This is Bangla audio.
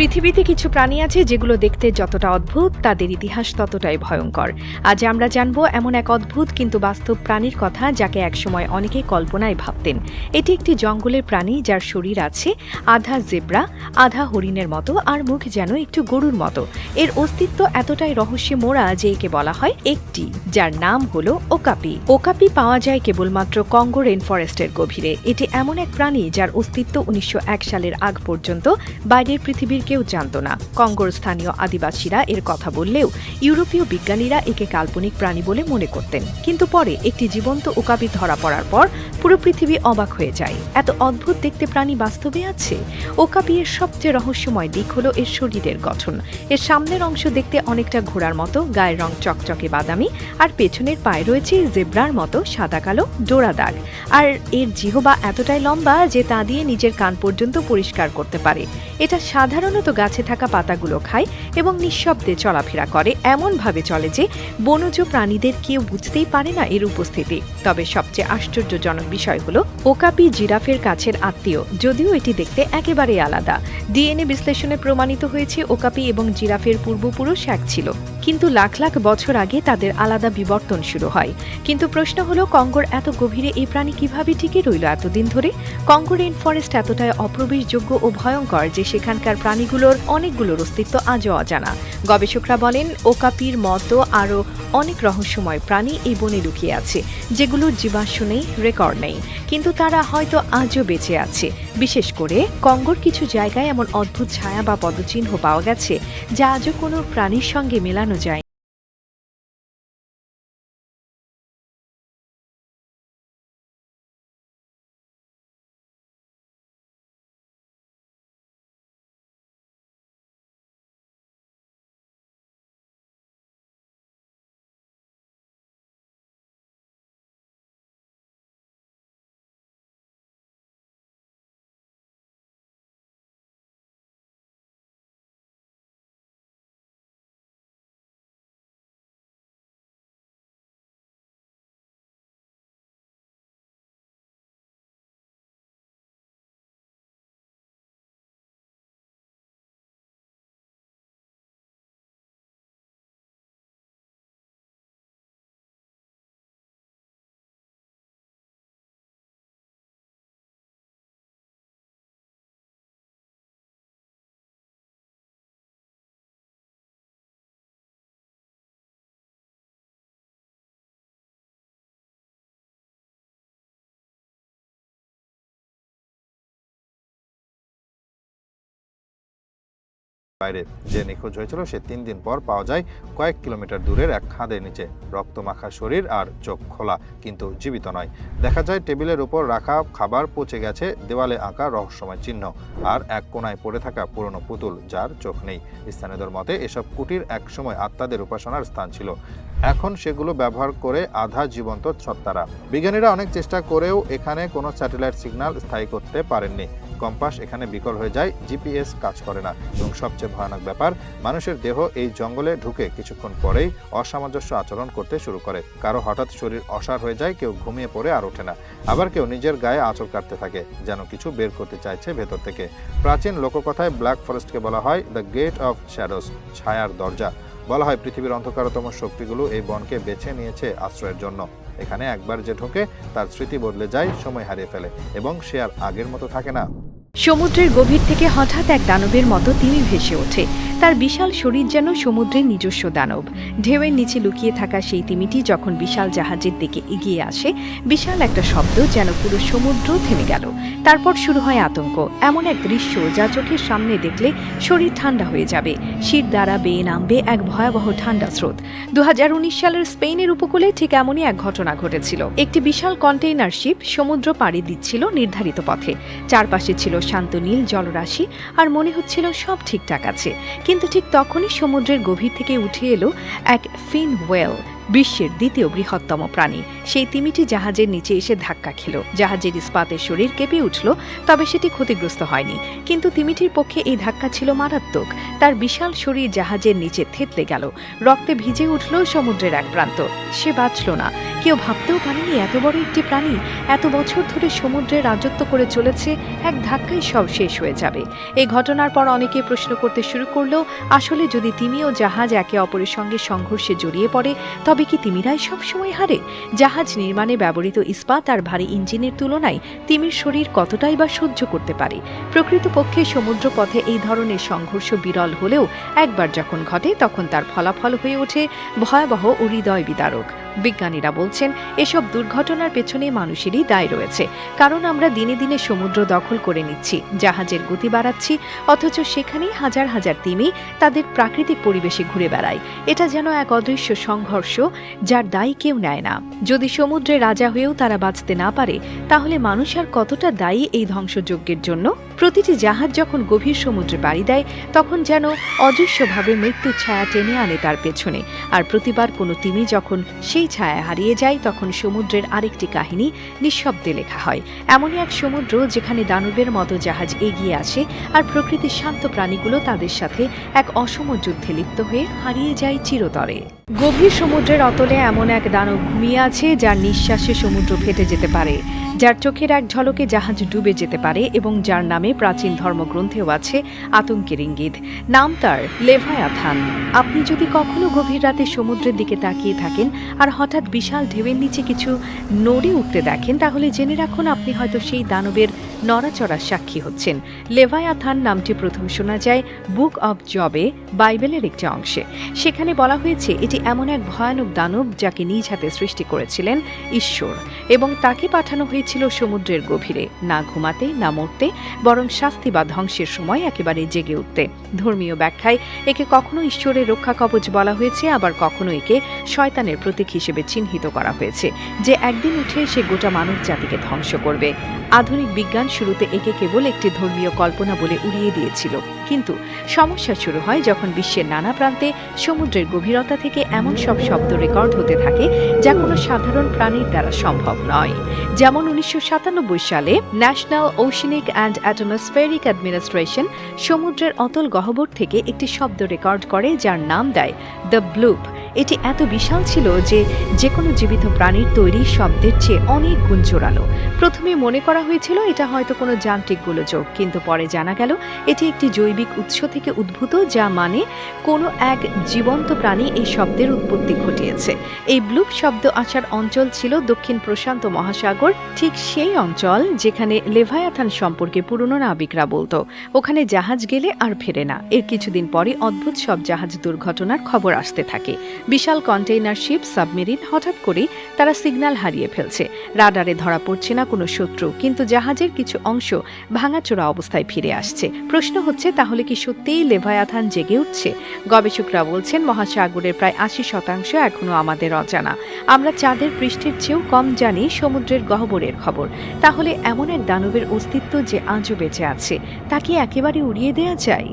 পৃথিবীতে কিছু প্রাণী আছে যেগুলো দেখতে যতটা অদ্ভুত, তাদের ইতিহাস ততটাই ভয়ঙ্কর। আজ আমরা জানব এমন এক অদ্ভুত কিন্তু বাস্তব প্রাণীর কথা যাকে একসময় অনেকেই কল্পনায় ভাবতেন। এটি একটি জঙ্গলের প্রাণী যার শরীর আছে আধা জেব্রা, আধা হরিণের মতো আর মুখ যেন একটু গরুর মতো। এর অস্তিত্ব এতটাই রহস্যে মোড়া যে একে বলা হয় একটি, যার নাম হলো ওকাপি। ওকাপি পাওয়া যায় কেবলমাত্র কঙ্গো রেন ফরেস্টের গভীরে। এটি এমন এক প্রাণী যার অস্তিত্ব উনিশশো এক সালের আগ পর্যন্ত বাইরের পৃথিবীর কেউ জানত না। কঙ্গোর স্থানীয় আদিবাসীরা এর কথা বললেও ইউরোপীয় বিজ্ঞানীরা একে কাল্পনিক প্রাণী বলে মনে করতেন। কিন্তু পরে একটি জীবন্ত ওকাপি ধরা পড়ার পর পুরো পৃথিবী অবাক হয়ে যায়। এত অদ্ভুত দেখতে প্রাণী বাস্তবে আছে? ওকাপি এর সবচেয়ে রহস্যময় দিক হলো এর শরীরের গঠন। এর সামনের অংশ দেখতে অনেকটা ঘোড়ার মতো, গায়ের রং চকচকে বাদামি, আর পেছনের পায়ে রয়েছে জেব্রার মতো সাদা কালো, ডোরা দাগ। আর এর জিহবা এতটাই লম্বা যে তা দিয়ে নিজের কান পর্যন্ত পরিষ্কার করতে পারে। এটা সাধারণত গাছে থাকা পাতাগুলো খায় এবং নিঃশব্দে চলাফেরা করে। এমনভাবে চলে যে বনজ প্রাণীদের কেউ বুঝতেই পারে না এর উপস্থিতি। তবে সবচেয়ে আশ্চর্যজনক বিষয় হলো ওকাপি জিরাফের কাছের আত্মীয়, যদিও এটি দেখতে একেবারেই আলাদা। ডিএনএ বিশ্লেষণে প্রমাণিত হয়েছে ওকাপি এবং জিরাফের পূর্বপুরুষ এক ছিল। কিন্তু লাখ লাখ বছর আগে তাদের আলাদা বিবর্তন শুরু হয়। কিন্তু প্রশ্ন হলো, কঙ্গোর এত গভীরে এই প্রাণী কীভাবে টিকে রইল এতদিন ধরে? কঙ্গো রেন ফরেস্ট এতটাই অপ্রবেশযোগ্য ও ভয়ঙ্কর যে সেখানকার প্রাণীগুলোর অনেকগুলোর অস্তিত্ব আজও অজানা। গবেষকরা বলেন, ওকাপির মতো আরও অনেক রহস্যময় প্রাণী এই বনে লুকিয়ে আছে, যেগুলোর জীবাশ্ম নেই, রেকর্ড নেই। কিন্তু তারা হয়তো আজও বেঁচে আছে। বিশেষ করে কঙ্গোর কিছু জায়গায় এমন অদ্ভুত ছায়া বা পদচিহ্ন পাওয়া গেছে, যা আজও কোনো প্রাণীর সঙ্গে মেলানো যায় বাইরে যে নিখোঁজ হয়েছিল, সে তিন দিন পর পাওয়া যায় কয়েক কিলোমিটার দূরের এক খাদের নিচে। রক্তমাখা শরীর আর চোখ খোলা, কিন্তু জীবিত নয়। দেখা যায় টেবিলের উপর রাখা খাবার পচে গেছে, দেওয়ালে আঁকা রহস্যময় চিহ্ন, আর এক কোনায় পড়ে থাকা পুরনো পুতুল, যার চোখ নেই। স্থানীয়দের মতে, এসব কুটির একসময় আত্মাদের উপাসনার স্থান ছিল। এখন সেগুলো ব্যবহার করে আধা জীবন্ত সত্তারা বিজ্ঞানীরা অনেক চেষ্টা করেও এখানে কোনো স্যাটেলাইট সিগন্যাল স্থায়ী করতে পারেননি। কম্পাস এখানে বিকল হয়ে যায়, জিপিএস কাজ করে না। এবং সবচেয়ে ভয়ানক ব্যাপার, মানুষের দেহ এই জঙ্গলে ঢুকে কিছুক্ষণ পরেই অসামঞ্জস্য আচরণ করতে শুরু করে। কারও হঠাৎ শরীর অসার হয়ে যায়, কেউ ঘুমিয়ে পড়ে আর ওঠে না। আবার কেউ নিজের গায়ে আঁচড় কাটতে থাকে, যেন কিছু বের করতে চাইছে ভেতর থেকে। প্রাচীন লোককথায় ব্ল্যাক ফরেস্টকে বলা হয় দ্য গেট অফ শ্যাডোস, ছায়ার দরজা। বলা হয় পৃথিবীর অন্ধকারতম শক্তিগুলো এই বনকে বেছে নিয়েছে আশ্রয়ের জন্য। এখানে একবার যে ঢোকে, তার স্মৃতি বদলে যায়, সময় হারিয়ে ফেলে। এবং সে আর আগের মতো থাকে না। সমুদ্রের গভীর থেকে হঠাৎ এক দানবের মতো তিমি ভেসে ওঠে। তার বিশাল শরীর যেন সমুদ্রের নিজস্ব দানব। ঢেউয়ের নিচে লুকিয়ে থাকা সেই তিমিটি যখন বিশাল জাহাজের দিকে এগিয়ে আসে, বিশাল একটা শব্দ যেন পুরো সমুদ্র থেমে গেল। তারপর শুরু হয় আতঙ্ক। এমন এক দৃশ্য যা চোখের সামনে দেখলে শরীর ঠান্ডা হয়ে যাবে। শীত দ্বারা বেয়ে নামবে এক ভয়াবহ ঠান্ডা স্রোত। দু হাজার উনিশ সালের স্পেনের উপকূলে ঠিক এমনই এক ঘটনা ঘটেছিল। একটি বিশাল কন্টেইনার শিপ সমুদ্র পাড়ি দিচ্ছিল নির্ধারিত পথে। চারপাশে ছিল শান্ত নীল জলরাশি আর মনে হচ্ছিল সব ঠিকঠাক আছে। কিন্তু ঠিক তখনই সমুদ্রের গভীর থেকে উঠে এলো এক ফিন ওয়েল। বিশ্বের দ্বিতীয় বৃহত্তম প্রাণী। সেই তিমিটি জাহাজের নিচে এসে ধাক্কা খেল। জাহাজের ইস্পাতের শরীর কেঁপে উঠল, তবে সেটি ক্ষতিগ্রস্ত হয়নি। কিন্তু তিমিটির পক্ষে এই ধাক্কা ছিল মারাত্মক। তার বিশাল শরীর জাহাজের নিচে থেতলে গেল। রক্তে ভিজে উঠল সমুদ্রের এক প্রান্ত। সে বাঁচল না। কেউ ভাবতেও পারেনি এত বড় একটি প্রাণী এত বছর ধরে সমুদ্রে রাজত্ব করে চলেছে, এক ধাক্কায় সব শেষ হয়ে যাবে। এই ঘটনার পর অনেকে প্রশ্ন করতে শুরু করল, আসলে যদি তিমি ও জাহাজ একে অপরের সঙ্গে সংঘর্ষে জড়িয়ে পড়ে, তবে কি তিমিরাই সবসময় হারে? জাহাজ নির্মাণে ব্যবহৃত ইস্পাত আর ভারী ইঞ্জিনের তুলনায় তিমির শরীর কতটাই বা সহ্য করতে পারে? প্রকৃতপক্ষে সমুদ্র পথে এই ধরনের সংঘর্ষ বিরল হলেও একবার যখন ঘটে, তখন তার ফলাফল হয়ে ওঠে ভয়াবহ ও হৃদয় বিদারক। বিজ্ঞানীরা বলছেন, এসব দুর্ঘটনার পেছনে মানুষেরই দায় রয়েছে। কারণ আমরা দিনে দিনে সমুদ্র দখল করে নিচ্ছি, জাহাজের গতি বাড়াচ্ছি, অথচ সেখানেই হাজার হাজার তিমি তাদের প্রাকৃতিক পরিবেশে ঘুরে বেড়ায়। এটা যেন এক অদৃশ্য সংঘর্ষ যার দায় কেউ নেয় না। যদি সমুদ্রে রাজা হয়েও তারা বাঁচতে না পারে, তাহলে মানুষ আর কতটা দায়ী এই ধ্বংসযজ্ঞের জন্য? প্রতিটি জাহাজ যখন গভীর সমুদ্রে পাড়ি দেয়, তখন যেন অদৃশ্যভাবে মৃত্যুর ছায়া টেনে আনে তার পেছনে। আর প্রতিবার কোনো তিমি যখন সেই ছায়া হারিয়ে যায়, তখন সমুদ্রের আরেকটি কাহিনী নিঃশব্দে লেখা হয়। এমনই এক সমুদ্র যেখানে দানবের মতো জাহাজ এগিয়ে আসে আর প্রকৃতির শান্ত প্রাণীগুলো তাদের সাথে এক অসম যুদ্ধে লিপ্ত হয়ে হারিয়ে যায় চিরতরে। গভীর সমুদ্রের অতলে এমন এক দানব ঘুমিয়ে আছে, যার নিঃশ্বাসে সমুদ্র ফেটে যেতে পারে। যার চোখের এক ঝলকে জাহাজ ডুবে যেতে পারে এবং যার নামে প্রাচীন ধর্মগ্রন্থেও আছে আতঙ্কের ইঙ্গিত। নাম তার, লেভায়াথান। আপনি যদি কখনো গভীর রাতে সমুদ্রের দিকে তাকিয়ে থাকেন আর হঠাৎ বিশাল ঢেউয়ের নিচে কিছু নড়ে উঠতে দেখেন, তাহলে জেনে রাখুন আপনি হয়তো সেই দানবের নড়াচড়ার সাক্ষী হচ্ছেন। লেভায়াথান নামটি প্রথম শোনা যায় বুক অব জবে, বাইবেলের একটি অংশে। সেখানে বলা হয়েছে, এটি এমন এক ভয়ানক দানব যাকে নিজ হাতে সৃষ্টি করেছিলেন ঈশ্বর এবং তাকে পাঠানো হয়েছিল সমুদ্রের গভীরে, না ঘুমাতে, না মরতে, বরং শাস্তি বা ধ্বংসের সময় একেবারে জেগে উঠতে। ধর্মীয় ব্যাখ্যায়, একে কখনো ঈশ্বরের রক্ষা কবচ বলা হয়েছে, আবার কখনো একে শয়তানের প্রতীক হিসেবে চিহ্নিত করা হয়েছে, যে একদিন উঠে সে গোটা মানব জাতিকে ধ্বংস করবে। আধুনিক বিজ্ঞান শুরুতে একে কেবল একটি ধর্মীয় কল্পনা বলে উড়িয়ে দিয়েছিল। কিন্তু সমস্যা শুরু হয় যখন বিশ্বের নানা প্রান্তে সমুদ্রের গভীরতা থেকে এমন সব শব্দ রেকর্ড হতে থাকে যা কোনো সাধারণ প্রাণীর দ্বারা সম্ভব নয়। যেমন উনিশশো সাতানব্বই সালে national oceanic and atmospheric administration সমুদ্রের অতল গহ্বর থেকে একটি শব্দ রেকর্ড করে যার নাম দেয় দ্য ব্লুপ এটি এত বিশাল ছিল যে যে কোনো জীবিত প্রাণীর তৈরি শব্দের চেয়ে অনেক গুণ জোরালো। প্রথমে মনে করা হয়েছিল এটা হয়তো কোনো যান্ত্রিক গোলযোগ, কিন্তু পরে জানা গেল এটি একটি জৈবিক উৎস থেকে উদ্ভূত, যা মানে কোনো এক জীবন্ত প্রাণী এই শব্দের উৎপত্তি ঘটিয়েছে। এই ব্লুপ শব্দ আসার অঞ্চল ছিল দক্ষিণ প্রশান্ত মহাসাগর, ঠিক সেই অঞ্চল যেখানে লেভায়াথান সম্পর্কে পুরনো নাবিকরা বলতো। ওখানে জাহাজ গেলে আর ফেরে না। এর কিছুদিন পরে অদ্ভুত সব জাহাজ দুর্ঘটনার খবর আসতে থাকে। বিশাল কন্টেইনার শিপ সাবমেরিন হঠাৎ করে তারা সিগন্যাল হারিয়ে ফেলছে। রাডারে ধরা পড়ছে না কোনো শত্রু, কিন্তু জাহাজের কিছু অংশ ভাঙাচোরা অবস্থায় ফিরে আসছে। প্রশ্ন হচ্ছে, তাহলে কি সত্যিই লেভায়াথান জেগে উঠছে? গবেষকরা বলছেন, মহাসাগরের প্রায় আশি শতাংশ এখনও আমাদের অজানা। আমরা চাঁদের পৃষ্ঠের চেয়েও কম জানি সমুদ্রের গহ্বরের খবর। তাহলে এমন এক দানবের অস্তিত্ব যে আজও বেঁচে আছে, তাকে একেবারে উড়িয়ে দেয়া যায়?